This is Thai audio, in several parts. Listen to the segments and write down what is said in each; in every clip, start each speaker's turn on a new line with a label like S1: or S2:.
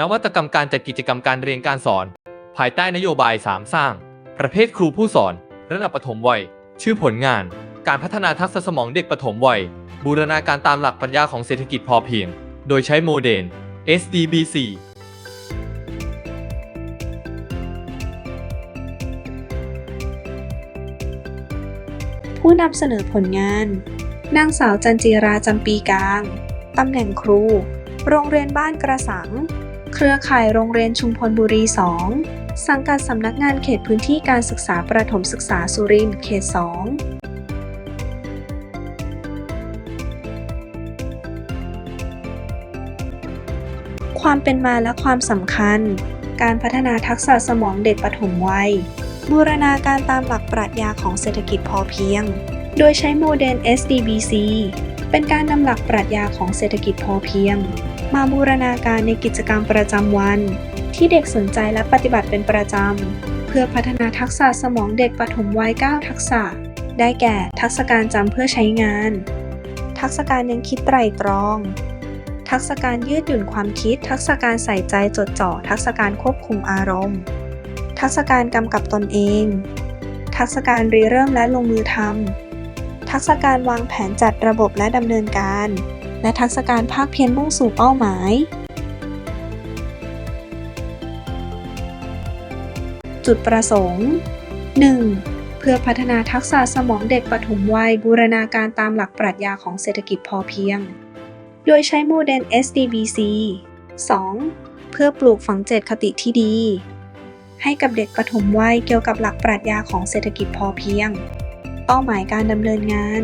S1: นวัตกรรมการจัดกิจกรรมการเรียนการสอน ภายใต้นโยบาย 3 สร้าง ประเภทครูผู้สอน ระดับปฐมวัย ชื่อผลงาน การพัฒนาทักษะสมองเด็กปฐมวัย บูรณาการตามหลักปรัชญาของเศรษฐกิจพอเพียง โดยใช้โมเดล SDBC
S2: ผู้นำเสนอผลงาน นางสาวจันจีราจำปีกลาง ตำแหน่งครู โรงเรียนบ้านกระสัง เครือข่ายโรงเรียนชุมพลบุรี 2 สังกัดสำนักงานเขตพื้นที่การศึกษาประถมศึกษาสุรินทร์เขต 2ความเป็นมาและความสำคัญ การพัฒนาทักษะสมองเด็กปฐมวัย บูรณาการตามหลักปรัชญาของเศรษฐกิจพอเพียง โดยใช้โมเดล SDBC เป็นการนำหลักปรัชญาของเศรษฐกิจพอเพียง มาบูรณาการในกิจกรรมประจำวัน ที่เด็กสนใจและปฏิบัติเป็นประจำ เพื่อพัฒนาทักษะสมองเด็กปฐมวัย 9 ทักษะ ได้แก่ ทักษะการจำเพื่อใช้งาน ทักษะการยังคิดไตรตรอง ทักษะการยืดหยุ่นความคิด ทักษะการใส่ใจจดจ่อ ทักษะการควบคุมอารมณ์ ทักษะการกำกับตนเอง ทักษะการริเริ่มและลงมือทำทักษะการวางแผนจัดระบบและดำเนินการ และทักษะการภาคเพียรมุ่งสู่เป้าหมาย จุดประสงค์ 1. เพื่อพัฒนาทักษะสมองเด็กปฐมวัยบูรณาการตามหลักปรัชญาของเศรษฐกิจพอเพียง โดยใช้โมเดล SDBC 2. เพื่อปลูกฝังเจตคติที่ดี ให้กับเด็กปฐมวัยเกี่ยวกับหลักปรัชญาของเศรษฐกิจพอเพียง เป้าหมายการดำเนินงาน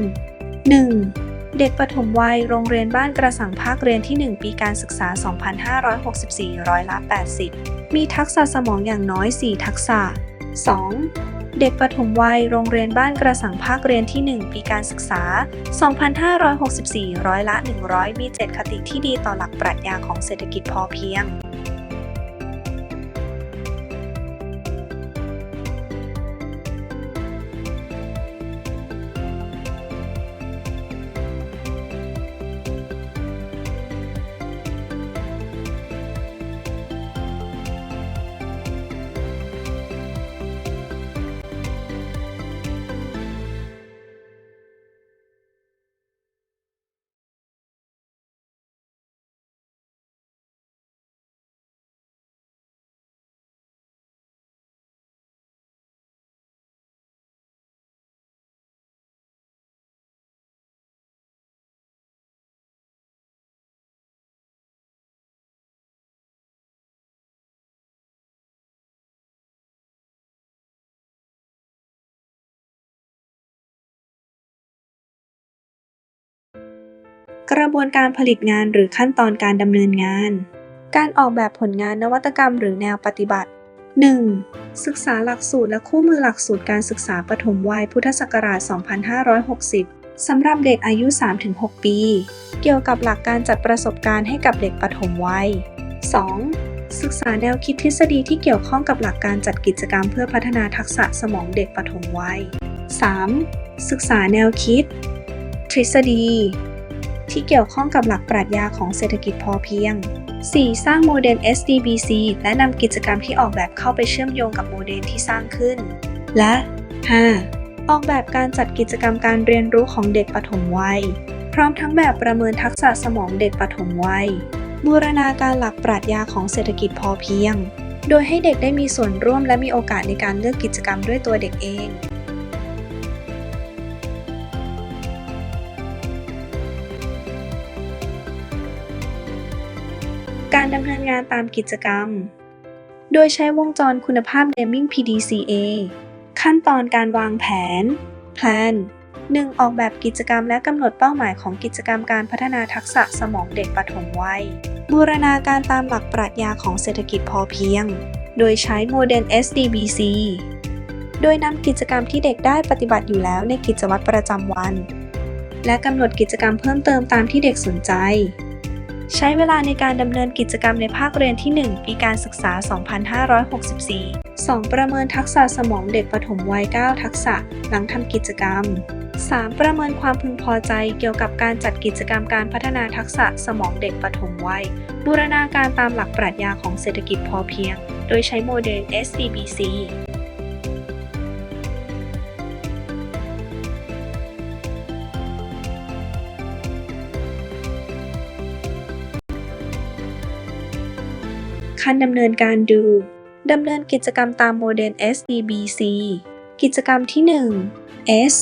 S2: 1. เด็กปฐมวัย โรงเรียนบ้านกระสังภาคเรียนที่ 1 ปีการศึกษา 2564 ร้อยละ 80 มีทักษะสมองอย่างน้อย 4 ทักษะ 2. เด็กปฐมวัย โรงเรียนบ้านกระสังภาคเรียนที่ 1 ปีการศึกษา 2564 ร้อยละ 100 มี 7 คติที่ดีต่อหลักปรัชญาของเศรษฐกิจพอเพียง กระบวนการผลิตงานหรือขั้นตอนการดำเนินงาน การออกแบบผลงานนวัตกรรมหรือแนวปฏิบัติ 1. ศึกษาหลักสูตรและคู่มือหลักสูตรการศึกษาปฐมวัยพุทธศักราช 2560 สำหรับเด็กอายุ 3-6 ปี เกี่ยวกับหลักการจัดประสบการณ์ให้กับเด็กปฐมวัย 2. ศึกษาแนวคิดทฤษฎีที่เกี่ยวข้องกับหลักการจัดกิจกรรมเพื่อพัฒนาทักษะสมองเด็กปฐมวัย 3. ศึกษาแนวคิด ทฤษฎี ที่เกี่ยวข้องกับหลักปรัชญาของเศรษฐกิจพอเพียง 4. สร้างโมเดล SDBC และนำกิจกรรมที่ออกแบบเข้าไปเชื่อมโยงกับโมเดลที่สร้างขึ้น และ 5. ออกแบบการจัดกิจกรรมการเรียนรู้ของเด็กปฐมวัย พร้อมทั้งแบบประเมินทักษะสมองเด็กปฐมวัย บูรณาการหลักปรัชญาของเศรษฐกิจพอเพียง โดยให้เด็กได้มีส่วนร่วมและมีโอกาสในการเลือกกิจกรรมด้วยตัวเด็กเอง ดำเนินงานตามกิจกรรม โดยใช้วงจรคุณภาพ Naming PDCA ขั้นตอนการวางแผน Plan 1. ออกแบบกิจกรรมและกำหนดเป้าหมายของกิจกรรมการพัฒนาทักษะสมองเด็กปฐมวัย บูรณาการตามหลักปรัชญาของเศรษฐกิจพอเพียง โดยใช้โมเดล SDBC โดยนำกิจกรรมที่เด็กได้ปฏิบัติอยู่แล้วในกิจวัตรประจำวัน และกำหนดกิจกรรมเพิ่มเติมตามที่เด็กสนใจ ใช้เวลาในการดำเนินกิจกรรมในภาคเรียนที่ 1 ปีการศึกษา 2564 2. ประเมินทักษะสมองเด็กปฐมวัย 9 ทักษะหลังทำกิจกรรม 3. ประเมินความพึงพอใจเกี่ยวกับการจัดกิจกรรมการพัฒนาทักษะสมองเด็กปฐมวัย บูรณาการตามหลักปรัชญาของเศรษฐกิจพอเพียง โดยใช้โมเดล SDBC ขั้นดำเนินการดูดำเนินกิจกรรมตามโมเดล SDBC กิจกรรมที่ 1 S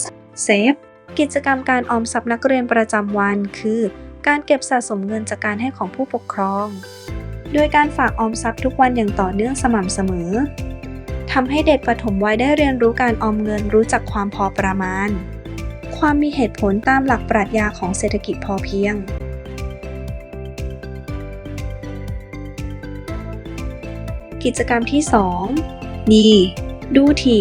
S2: Save กิจกรรมการออมทรัพย์นักเรียนประจำวัน คือ การเก็บสะสมเงินจากการให้ของผู้ปกครอง โดยการฝากออมทรัพย์ทุกวันอย่างต่อเนื่องสม่ำเสมอทำให้เด็กปฐมวัยได้เรียนรู้การออมเงินรู้จักความพอประมาณ ความมีเหตุผลตามหลักปรัชญาของเศรษฐกิจพอเพียง กิจกรรมที่2ดีดูที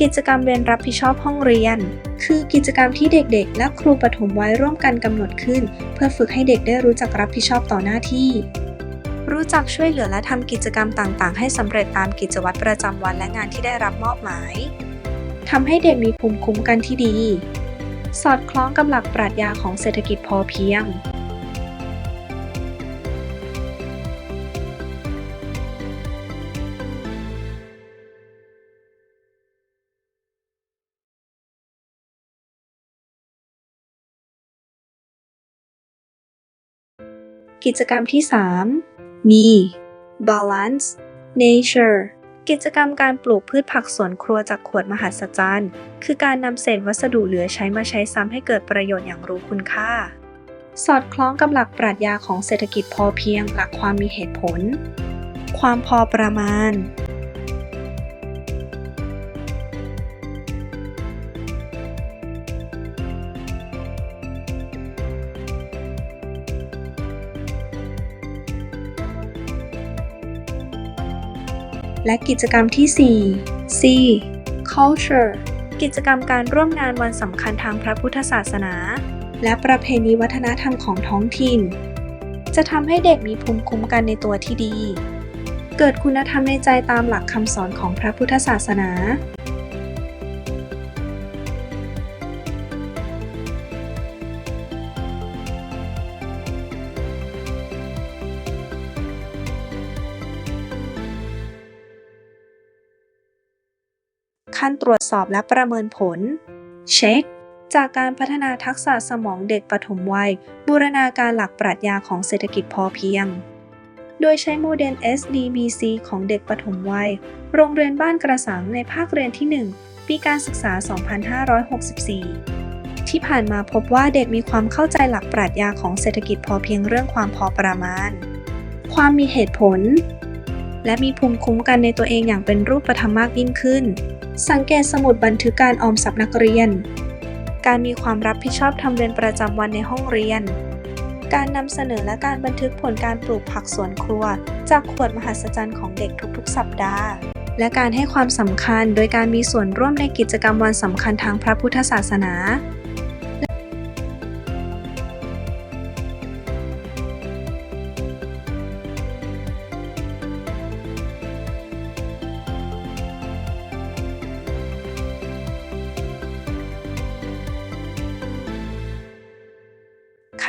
S2: กิจกรรมเรียนรับผิดชอบห้องเรียน คือกิจกรรมที่เด็กๆ และครูปฐมวัยร่วมกันกำหนดขึ้น เพื่อฝึกให้เด็กได้รู้จักรับผิดชอบต่อหน้าที่ รู้จักช่วยเหลือและทำกิจกรรมต่างๆ ให้สำเร็จตามกิจวัตรประจำวันและงานที่ได้รับมอบหมายทำให้เด็กมีภูมิคุ้มกันที่ดี สอดคล้องกับหลักปรัชญาของเศรษฐกิจพอเพียง กิจกรรมที่ 3 มี balance nature กิจกรรมการปลูกพืชผักสวนครัวจากขวดมหัศจรรย์ คือการนำเศษวัสดุเหลือใช้มาใช้ซ้ำให้เกิดประโยชน์อย่างรู้คุณค่า สอดคล้องกับหลักปรัชญาของเศรษฐกิจพอเพียงหลักความมีเหตุผล ความพอประมาณ และกิจกรรมที่ 4 C culture กิจกรรมการร่วมงานวันสำคัญทางพระพุทธศาสนา และประเพณีวัฒนธรรมของท้องถิ่น จะทำให้เด็กมีภูมิคุ้มกันในตัวที่ดี เกิดคุณธรรมในใจตามหลักคำสอนของพระพุทธศาสนา ขั้นตรวจสอบและประเมินผล เช็ค จากการพัฒนาทักษะสมองเด็กปฐมวัย บูรณาการหลักปรัชญาของเศรษฐกิจพอเพียง โดยใช้โมเดล SDBC ของเด็กปฐมวัย โรงเรียนบ้านกระสังในภาคเรียนที่ 1 ปีการศึกษา 2564ที่ผ่านมาพบว่าเด็กมีความเข้าใจหลักปรัชญาของเศรษฐกิจพอเพียงเรื่องความพอประมาณ ความมีเหตุผล และมีภูมิคุ้มกันในตัวเองอย่างเป็นรูปธรรมมากยิ่งขึ้น สังเกตสมุดบันทึกการออมทรัพย์นักเรียน การมีความรับผิดชอบทำเรียนประจำวันในห้องเรียน การนำเสนอและการบันทึกผลการปลูกผักสวนครัว จากขวดมหัศจรรย์ของเด็กทุกๆ สัปดาห์ และการให้ความสำคัญโดยการมีส่วนร่วมในกิจกรรมวันสำคัญทางพระพุทธศาสนา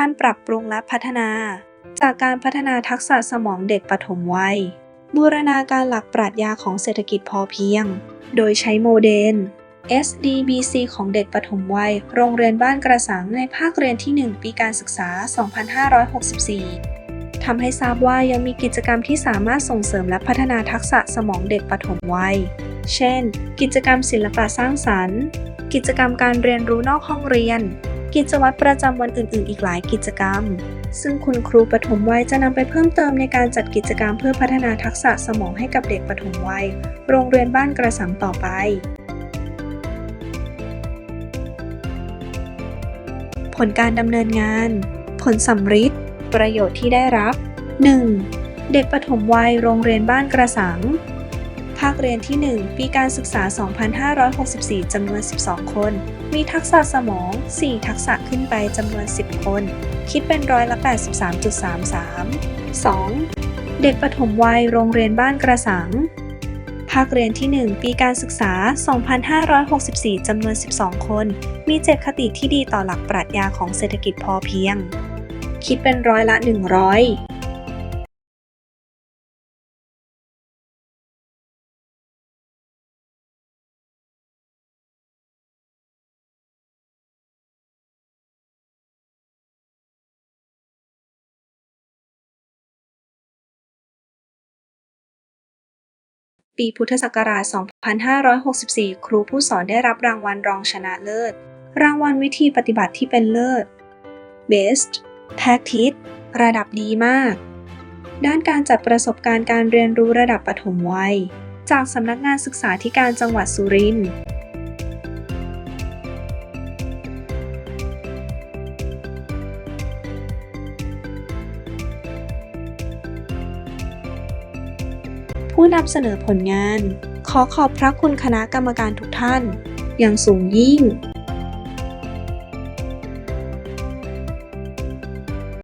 S2: ขั้นปรับปรุงและพัฒนา จากการพัฒนาทักษะสมองเด็กปฐมวัย บูรณาการหลักปรัชญาของเศรษฐกิจพอเพียง โดยใช้โมเดล SDBC ของเด็กปฐมวัย โรงเรียนบ้านกระสังในภาคเรียนที่ 1 ปีการศึกษา 2564 ทำให้ทราบว่ายังมีกิจกรรมที่สามารถส่งเสริมและพัฒนาทักษะสมองเด็กปฐมวัย เช่น กิจกรรมศิลปะสร้างสรรค์ กิจกรรมการเรียนรู้นอกห้องเรียน กิจวัตรประจำวันอื่น ๆ อีกหลายกิจกรรม ซึ่งคุณครูปฐมวัยจะนำไปเพิ่มเติมในการจัดกิจกรรมเพื่อพัฒนาทักษะสมองให้กับเด็กปฐมวัย โรงเรียนบ้านกระสังต่อไปผลการดำเนินงาน ผลสำฤทธิ์ประโยชน์ที่ได้รับ 1. เด็กปฐมวัยโรงเรียนบ้านกระสัง ภาคเรียนที่ 1 ปีการศึกษา 2564 จำนวน 12 คน มีทักษะสมอง 4 ทักษะขึ้นไปจำนวน 10 คน คิดเป็นร้อยละ 83.33 2. เด็กปฐมวัยโรงเรียนบ้านกระสัง ภาคเรียนที่ 1 ปีการศึกษา 2564 จำนวน 12 คน มีเจตคติที่ดีต่อหลักปรัชญาของเศรษฐกิจพอเพียง คิดเป็นร้อยละ 100 ปีพุทธศักราช 2564 ครูผู้สอนได้รับรางวัลรองชนะเลิศ รางวัลวิธีปฏิบัติที่เป็นเลิศ Best Practice ระดับดีมาก ด้านการจัดประสบการณ์การเรียนรู้ระดับปฐมวัย จากสำนักงานศึกษาธิการจังหวัดสุรินทร์ ผู้นำเสนอผลงาน ขอขอบพระคุณคณะกรรมการทุกท่าน อย่างสูงยิ่ง